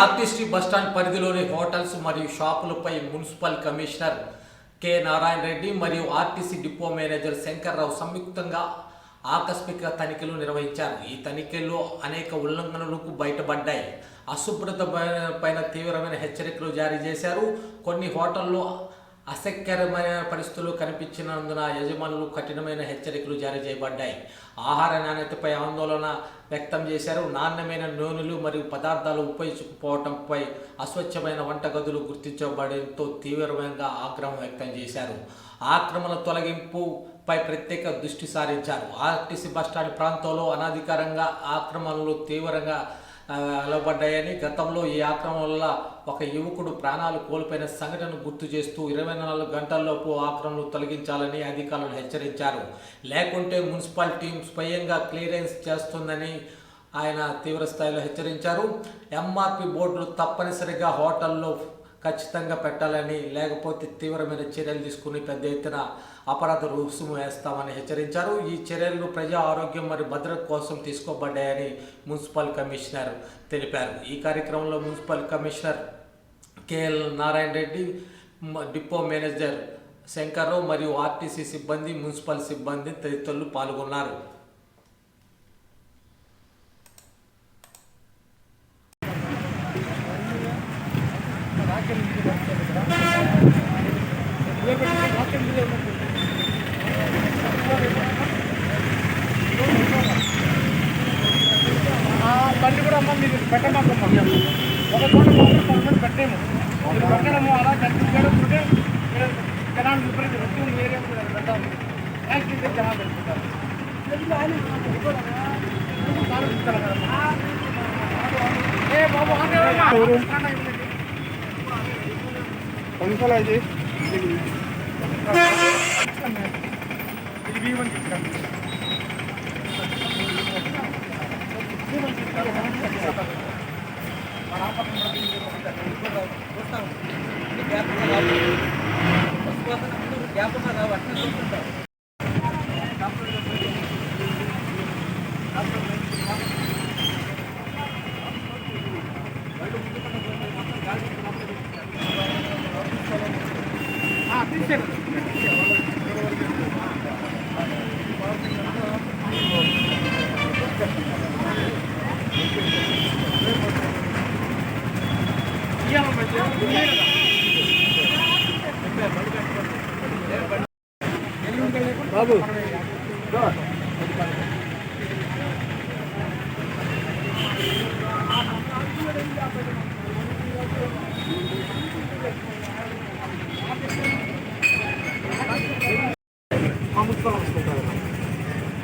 Podili RTC bus stand పరిధిలోని hotels మరియు షాపులపై municipal commissioner K. Narayana Reddy మరియు RTC depot manager Shankarrao సంయుక్తంగా ఆకస్మిక తనిఖీలు నిర్వహించారు. ఈ తనిఖీల్లో అనేక ఉల్లంఘనలకు బయటపడ్డాయి. అశుభ్రత పైన తీవ్రమైన హెచ్చరికలు జారీ చేశారు. కొన్ని హోటల్లో అసఖ్యకరమైన పరిస్థితులు కనిపించినందున యజమానులు కఠినమైన హెచ్చరికలు జారీ చేయబడ్డాయి. ఆహార నాణ్యతపై ఆందోళన వ్యక్తం చేశారు. నాణ్యమైన నూనెలు మరియు పదార్థాలు ఉపయోగించకపోవడంపై అస్వచ్ఛమైన వంటగదులు గుర్తించబడంతో తీవ్రంగా ఆగ్రహం వ్యక్తం చేశారు. ఆక్రమణ తొలగింపుపై ప్రత్యేక దృష్టి సారించారు. ఆర్టీసీ బస్టాండ్ ప్రాంతంలో అనాధికారంగా ఆక్రమణలు తీవ్రంగా అలవబడ్డాయని గతంలో ఈ ఆక్రమణ వల్ల ఒక యువకుడు ప్రాణాలు కోల్పోయిన సంఘటనను గుర్తు చేస్తూ ఇరవై నాలుగు గంటల్లోపు ఆక్రమణలు తొలగించాలని అధికారులు హెచ్చరించారు. లేకుంటే మున్సిపల్ టీం స్వయంగా క్లియరెన్స్ చేస్తుందని ఆయన తీవ్ర స్థాయిలో హెచ్చరించారు. ఎంఆర్పి బోర్డులు తప్పనిసరిగా హోటల్లో ఖచ్చితంగా పెట్టాలని లేకపోతే తీవ్రమైన చర్యలు తీసుకుని పెద్ద ఎత్తున అపరాధ రుసుము వేస్తామని హెచ్చరించారు. ఈ చర్యలు ప్రజా ఆరోగ్యం మరియు భద్రత కోసం తీసుకోబడ్డాయని మున్సిపల్ కమిషనర్ తెలిపారు. ఈ కార్యక్రమంలో municipal commissioner KL Narayana Reddy depot manager Shankarrao మరియు ఆర్టీసీ సిబ్బంది మున్సిపల్ సిబ్బంది తదితరులు పాల్గొన్నారు ఆ బండి కూడా అమ్మ మీరు పెట్టమాకమ్మ చోట మాత్రం కొంతమంది పెట్టేము మీరు పెట్టడము అలా ఉంటే మీరు జనాలు విపరీత వృత్తి వేరే పెట్టాలి యాక్సిడెంట్ జనాలు పెట్టుకుంటారు ఏ బాబు కొనుక్కోలేదు ఇది? వీవని చెప్తాను తీసేయండి బాబు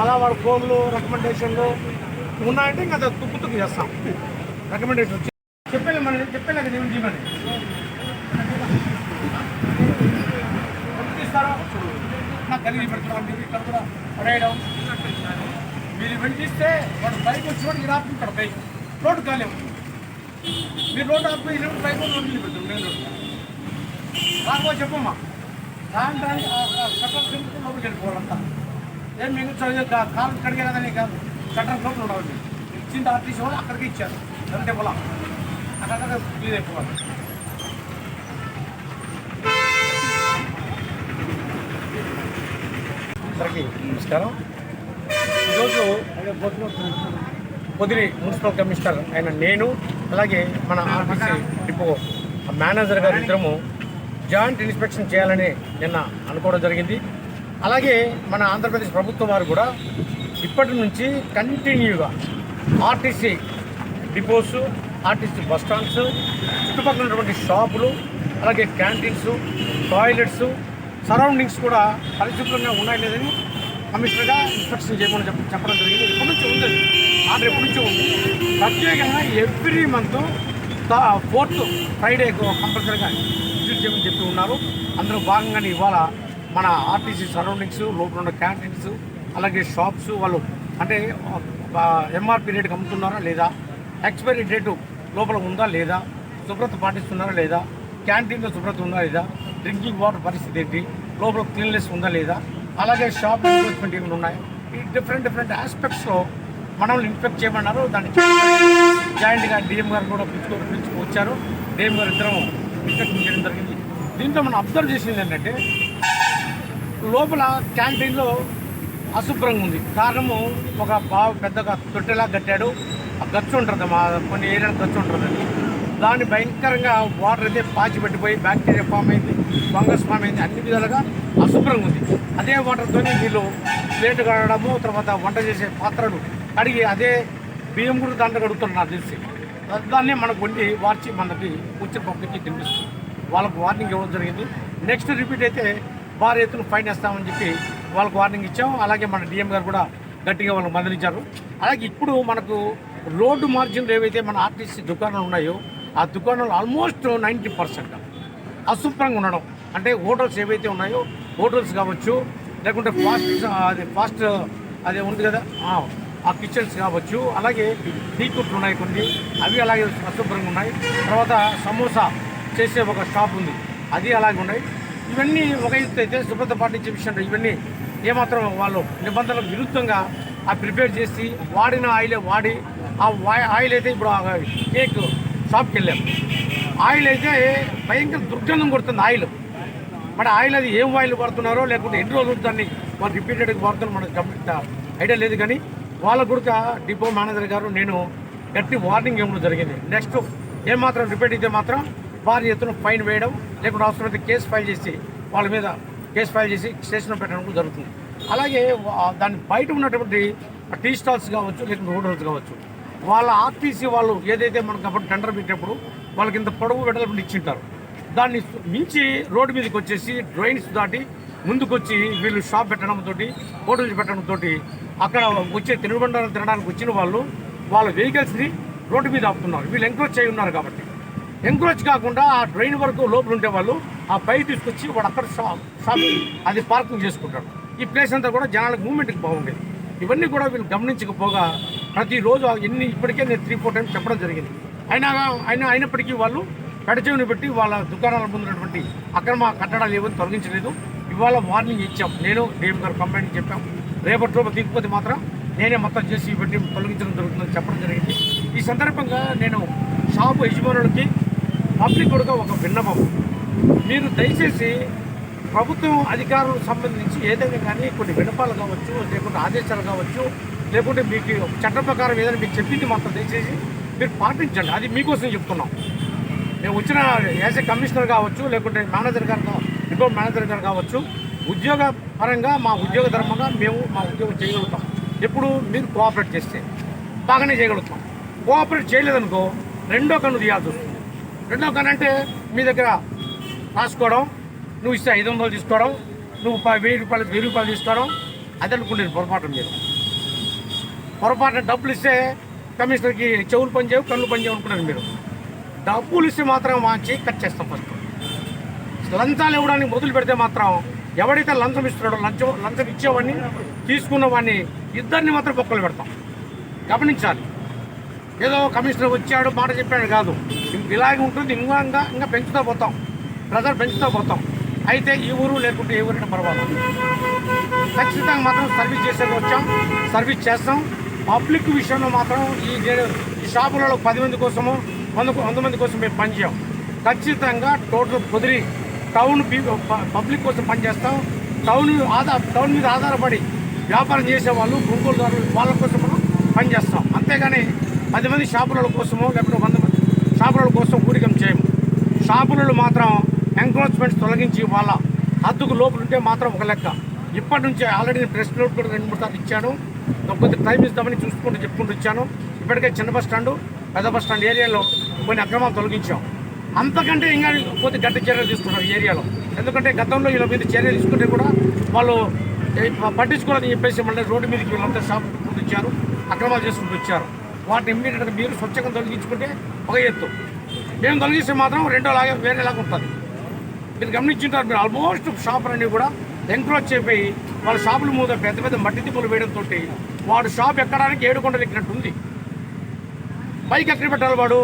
అలా వాడు ఫోన్లు రికమెండేషన్లు ఉన్నాయంటే ఇంకా తుక్కు తుక్కు చేస్తాం. రికమెండేషన్ చెప్పాను మన చెప్పాను కదా నేను చేయమని నాకు కలిగి పెడుతున్నాం ఇక్కడ కూడా పడేయడం. మీరు వెంటిస్తే వాడు బైక్ వచ్చి వాడు ఇలా ఆపుకుంటాడు బైక్ రోడ్డు ఖాళీ అవుతుంది. మీరు రోడ్డు ఆపి ఇరవై బైక్ రోడ్డు పెడతాం నేను రాకపోతే చెప్పమ్మా. రాని రాని కట్టలు తిరుగుతూ లోపలికి వెళ్ళిపోవాలంతా ఏం మీకు చదివే కాలు కడిగే కాదు. కట్టడం లోపల ఉండవచ్చు ఇచ్చింది ఆర్టీసీ వాళ్ళు అక్కడికి ఇచ్చారు. అంతే పొలం. అయిపోవాలి అందరికీ నమస్కారం. ఈరోజు పొదిలి మున్సిపల్ కమిషనర్ అయిన నేను అలాగే మన ఆర్టీసీ డిపో మేనేజర్ గారు ఇద్దరము జాయింట్ ఇన్స్పెక్షన్ చేయాలని నిన్న అనుకోవడం జరిగింది. అలాగే మన ఆంధ్రప్రదేశ్ ప్రభుత్వం వారు కూడా ఇప్పటి నుంచి కంటిన్యూగా RTC depots RTC bus stands చుట్టుపక్కల ఉన్నటువంటి షాపులు అలాగే క్యాంటీన్స్ టాయిలెట్స్ సరౌండింగ్స్ కూడా పరిశుభ్రంగా ఉన్నాయి లేదని కమిషనర్గా ఇన్స్పెక్షన్ చేయమని చెప్ప చెప్పడం జరిగింది. ఇప్పటి నుంచి ఉంది. ఆర్డర్ ఎప్పటి నుంచో ఉంది. ప్రత్యేకంగా ఎవ్రీ మంత్ ఫోర్త్ ఫ్రైడే కంపల్సరీగా విజిట్ చేయమని చెప్పి ఉన్నారు. అందులో భాగంగానే ఇవాళ మన ఆర్టీసీ సరౌండింగ్స్ లోపల ఉన్న క్యాంటీన్స్ అలాగే షాప్స్ వాళ్ళు అంటే ఎంఆర్పి రేటుకి అమ్ముతున్నారా లేదా ఎక్స్పైరీ డేటు లోపల ఉందా లేదా? శుభ్రత పాటిస్తున్నారా లేదా? క్యాంటీన్లో శుభ్రత ఉందా లేదా? డ్రింకింగ్ వాటర్ పరిస్థితి ఏంటి? లోపల క్లీన్లెస్ ఉందా లేదా? అలాగే షాప్ ఎన్ఫోర్స్మెంట్ ఏమైనా ఉన్నాయి? ఈ డిఫరెంట్ డిఫరెంట్ ఆస్పెక్ట్స్లో మనల్ని ఇన్స్పెక్ట్ చేయమన్నారు. దాన్ని జాయింట్గా డిఎం గారు కూడా పిలుచుకో పిలుచుకు వచ్చారు. డిఎం గారు ఇద్దరం ఇన్స్పెక్షన్ చేయడం జరిగింది. దీంట్లో మనం అబ్జర్వ్ చేసింది ఏంటంటే లోపల క్యాంటీన్లో అశుభ్రంగా ఉంది. కారణము ఒక బావ పెద్దగా తొట్టెలా కట్టాడు. ఆ గచ్చు ఉంటుంది మా కొన్ని ఏరియాలో గచ్చు ఉంటుందండి అది. దాన్ని భయంకరంగా వాటర్ అయితే పాచి పెట్టిపోయి బ్యాక్టీరియా ఫామ్ అయింది ఫంగస్ ఫామ్ అయింది అన్ని విధాలుగా అశుభ్రంగా ఉంది. అదే వాటర్తో వీళ్ళు ప్లేట్ కడగడము తర్వాత వంట చేసే పాత్రలు కడిగి అదే బియ్యం కూడా దాంట్లో కడుగుతున్నారు నాకు తెలిసి. దాన్ని మనకు వండి వార్చి మనకి వచ్చిన పబ్లిక్కి తినిపిస్తుంది. వాళ్ళకు వార్నింగ్ ఇవ్వడం జరిగింది. నెక్స్ట్ రిపీట్ అయితే భారీ ఎత్తున ఫైన్ వేస్తామని చెప్పి వాళ్ళకు వార్నింగ్ ఇచ్చాం అలాగే మన డిఎం గారు కూడా గట్టిగా వాళ్ళకి మందలించారు. అలాగే ఇప్పుడు మనకు రోడ్డు మార్జిన్లు ఏవైతే మన ఆర్టీసీ దుకాణాలు ఉన్నాయో ఆ దుకాణాలు ఆల్మోస్ట్ నైంటీ పర్సెంట్ అశుభ్రంగా ఉండడం. అంటే హోటల్స్ ఏవైతే ఉన్నాయో హోటల్స్ కావచ్చు లేకుంటే ఫాస్ట్ అది ఫాస్ట్ అది ఉంది కదా ఆ, కిచెన్స్ కావచ్చు అలాగే టీ కొట్లు ఉన్నాయి కొన్ని అవి అలాగే అశుభ్రంగా ఉన్నాయి. తర్వాత సమోసా చేసే ఒక షాప్ ఉంది. అది అలాగే ఉన్నాయి. ఇవన్నీ ఒక ఎత్తు అయితే శుభ్రత పాటించే విషయంలో ఇవన్నీ ఏమాత్రం వాళ్ళు నిబంధనలకు విరుద్ధంగా ఆ ప్రిపేర్ చేసి వాడిన ఆయిలే వాడి ఆ ఆయిల్ అయితే ఇప్పుడు ఆ కేక్ షాప్కి వెళ్ళాం. ఆయిల్ అయితే భయంకర దుర్గంధం కొడుతుంది ఆయిల్. మరి ఆయిల్ అది ఏం ఆయిల్ కొడుతున్నారో లేకుంటే ఎన్ని రోజులు దాన్ని వాళ్ళు రిపీటెడ్గా వాడుతున్నారు మనకు కంప్లీట్ ఐడియా లేదు కానీ వాళ్ళ కూడా డిపో మేనేజర్ గారు నేను గట్టి వార్నింగ్ ఇవ్వడం జరిగింది. నెక్స్ట్ ఏమాత్రం రిపీట్ అయితే మాత్రం భారీ ఎత్తున ఫైన్ వేయడం లేకుంటే అవసరమైతే కేసు ఫైల్ చేసి వాళ్ళ మీద కేసు ఫైల్ చేసి స్టేషన్లో పెట్టడం జరుగుతుంది. అలాగే దాని బయట ఉన్నటువంటి టీ స్టాల్స్ కావచ్చు లేకుంటే హోటల్స్ కావచ్చు వాళ్ళ ఆర్టీసీ వాళ్ళు ఏదైతే మనకు అప్పుడు టెండర్ పెట్టినప్పుడు వాళ్ళకి ఇంత పొడవు వెడల్పు ఇచ్చింటారు. దాన్ని మించి రోడ్డు మీదకి వచ్చేసి డ్రైన్స్ దాటి ముందుకొచ్చి వీళ్ళు షాప్ పెట్టడంతో హోటల్స్ పెట్టడంతో అక్కడ వచ్చే తినుబండారం తినడానికి వచ్చిన వాళ్ళు వాళ్ళ వెహికల్స్ని రోడ్డు మీద ఆపుతున్నారు. వీళ్ళు ఎంక్రోచ్ చేయి ఉన్నారు కాబట్టి. ఎంక్రోచ్ కాకుండా ఆ డ్రైన్ వరకు లోపల ఉండే వాళ్ళు ఆ బయట తీసుకొచ్చి వాడు అక్కడ షాప్ షాప్ అది పార్కింగ్ చేసుకుంటాడు. ఈ ప్లేస్ అంతా కూడా జనాలకు మూమెంట్కి బాగుండేది. ఇవన్నీ కూడా వీళ్ళు గమనించకపోగా ప్రతిరోజు ఎన్ని ఇప్పటికే నేను త్రీ ఫోర్ టైమ్స్ చెప్పడం జరిగింది. అయినా అయినా అయినప్పటికీ వాళ్ళు పెడచెవిని పెట్టి వాళ్ళ దుకాణాల ముందున్నటువంటి అక్రమ కట్టడాలు ఏమని తొలగించలేదు. ఇవాళ వార్నింగ్ ఇచ్చాం. నేను దేవి గారు కంప్లైంట్ చెప్పాం. రేపటి రోజు దిగిపోతే మాత్రం నేనే మొత్తం చేసి పెట్టి తొలగించడం జరుగుతుందని చెప్పడం జరిగింది. ఈ సందర్భంగా నేను షాపు యజమానులకి పబ్లిక్ కూడా ఒక విన్నపం. మీరు దయచేసి ప్రభుత్వం అధికారులకు సంబంధించి ఏదైనా కానీ కొన్ని వినపాలు కావచ్చు లేకుంటే ఆదేశాలు కావచ్చు లేకుంటే మీకు చట్ట ప్రకారం ఏదైనా మీకు చెప్పింది మాత్రం దయచేసి మీరు పాటించండి. అది మీకోసం చెప్తున్నాం. మేము వచ్చిన యాజ్ ఏ కమిషనర్ కావచ్చు లేకుంటే మేనేజర్ గారు కా- మేనేజర్ గారు కావచ్చు ఉద్యోగ పరంగా మా ఉద్యోగ ధర్మంగా మేము మా ఉద్యోగం చేయగలుగుతాం. ఎప్పుడు మీరు కోఆపరేట్ చేస్తే బాగానే చేయగలుగుతాం. కోఆపరేట్ చేయలేదనుకో రెండో కన్ను తీయాల్సి వస్తుంది. రెండో కన్ను అంటే మీ దగ్గర రాసుకోవడం నువ్వు ఇస్తే ఐదు వందలు తీసుకోవడం నువ్వు వెయ్యి రూపాయలు వెయ్యి రూపాయలు తీసుకోవడం అది అనుకుంటుంది పొరపాటు మీరు. పొరపాటున డబ్బులు ఇస్తే కమిషనర్కి చెవులు పనిచేయవు కళ్ళు పనిచేయవు అనుకున్నారు మీరు. డబ్బులు ఇస్తే మాత్రం వాంచి కట్ చేస్తాం ఫస్ట్ లంచాలు ఇవ్వడానికి మొదలు పెడితే మాత్రం ఎవడైతే లంచం ఇస్తున్నాడో లంచం లంచం ఇచ్చేవాడిని తీసుకున్నవాడిని ఇద్దరిని మాత్రం బొక్కలు పెడతాం. గమనించాలి. ఏదో కమిషనర్ వచ్చాడు మాట చెప్పాడు కాదు. ఇంక ఇలాగే ఉంటుంది ఇంకా ఇంకా ఇంకా పెంచుతూ పోతాం. ప్రెజర్ పెంచుతూ పోతాం. అయితే ఈ ఊరు లేకుంటే ఏ ఊరైనా పర్వాలేదు. ఖచ్చితంగా మాత్రం సర్వీస్ చేసేది వచ్చాం. సర్వీస్ చేస్తాం. పబ్లిక్ విషయంలో మాత్రం ఈ ఈ షాపులలో పది మంది కోసము వంద వంద మంది కోసం మేము పనిచేయం ఖచ్చితంగా టోటల్ కుదిరి టౌన్ ప- పబ్లిక్ కోసం పనిచేస్తాం టౌన్ ఆధార టౌన్ మీద ఆధారపడి వ్యాపారం చేసే వాళ్ళు కొనుగోలుదారులు వాళ్ళ కోసం మనం పనిచేస్తాం అంతేగాని పది మంది షాపుల కోసమో లేకపోతే వంద మంది షాపుల కోసం ఊరికం చేయము. షాపులలో మాత్రం ఎంక్రోచ్మెంట్స్ తొలగించి వాళ్ళ హద్దుకు లోపలుంటే మాత్రం ఒక లెక్క. ఇప్పటి నుంచి ఆల్రెడీ నేను ప్రెస్ నోట్ కూడా రెండు మూడు సార్లు ఇచ్చాను. కొద్దిగా టైం ఇస్తామని చూసుకుంటూ చెప్పుకుంటూ ఇచ్చాను ఇప్పటికే చిన్న బస్ స్టాండ్ పెద్ద బస్ స్టాండ్ ఏరియాలో కొన్ని అక్రమాలు తొలగించాం. అంతకంటే ఇంకా కొద్ది గట్టి చర్యలు తీసుకున్నారు ఈ ఏరియాలో ఎందుకంటే గతంలో వీళ్ళ మీద చర్యలు తీసుకుంటే కూడా వాళ్ళు పట్టించుకోవాలని చెప్పేసి మళ్ళీ రోడ్డు మీదకి వీళ్ళంతా షాప్ ఇచ్చారు అక్రమాలు చేసుకుంటూ వచ్చారు. వాటిని ఇమ్మీడియట్గా మీరు స్వచ్ఛంగా తొలగించుకుంటే ఒక ఎత్తు. మేము తొలగిస్తే మాత్రం రెండోలాగా వేరేలాగా ఉంటుంది. మీరు గమనించుంటారు మీరు ఆల్మోస్ట్ షాపులన్నీ కూడా ఎంక్రోచ్ అయిపోయి వాళ్ళ షాపుల మీద పెద్ద పెద్ద మట్టి తిప్పులు వేయడంతో వాడు షాప్ ఎక్కడానికి ఏడు కొండలు ఎక్కినట్టు ఉంది బైక్ ఎక్కడ పెట్టాలి వాడు?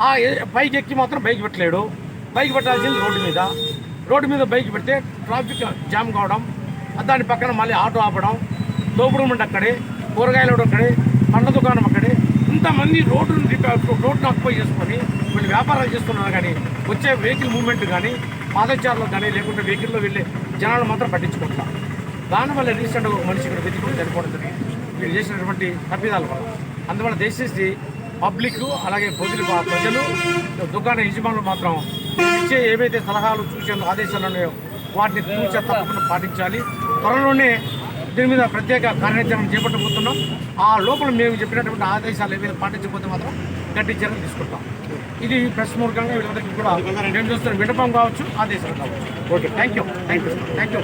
ఆ బైక్ ఎక్కి మాత్రం బైక్ పెట్టలేడు. బైక్ పెట్టాల్సింది రోడ్డు మీద. రోడ్డు మీద బైక్ పెడితే ట్రాఫిక్ జామ్ కావడం దాని పక్కన మళ్ళీ ఆటో ఆపడం దోపుడు ఉండి అక్కడే కూరగాయలు అక్కడే పండ్ల దుకాణం అక్కడే. ఇంతమంది రోడ్డును రిపేర్- రోడ్డును ఆక్యుపై చేసుకొని వీళ్ళు వ్యాపారాలు చేస్తున్నారు కానీ వచ్చే వెహికల్ మూవ్మెంట్ కానీ పాదచారులు కానీ లేకుంటే వెహికల్లో వెళ్ళే జనాలు మాత్రం పట్టించుకుంటున్నాం దానివల్ల రీసెంట్గా ఒక మనిషి ఇక్కడ వెతుకుని చనిపోవడం జరిగింది. వీళ్ళు చేసినటువంటి తప్పిదాల వల్ల. అందువల్ల దయచేసి పబ్లిక్ అలాగే ప్రజలు ప్రజలు దుకాణ యజమానులు మాత్రం ఇచ్చే ఏవైతే సలహాలు సూచనలు ఆదేశాలు ఉన్నాయో వాటిని తూచా తప్పకుండా పాటించాలి. త్వరలోనే దీని మీద ప్రత్యేక కార్యాచరణ చేపట్టబోతున్నాం. ఆ లోపల మేము చెప్పినటువంటి ఆదేశాలు ఏవైతే పాటించకపోతే మాత్రం గట్టి చర్యలు తీసుకుంటాం. ఇది ప్రెస్ మూలకంగా వీళ్ళందరికీ కూడా మేము చూస్తున్న విన్నపం కావచ్చు ఆదేశాలు కావచ్చు. Okay. Thank you thank you thank you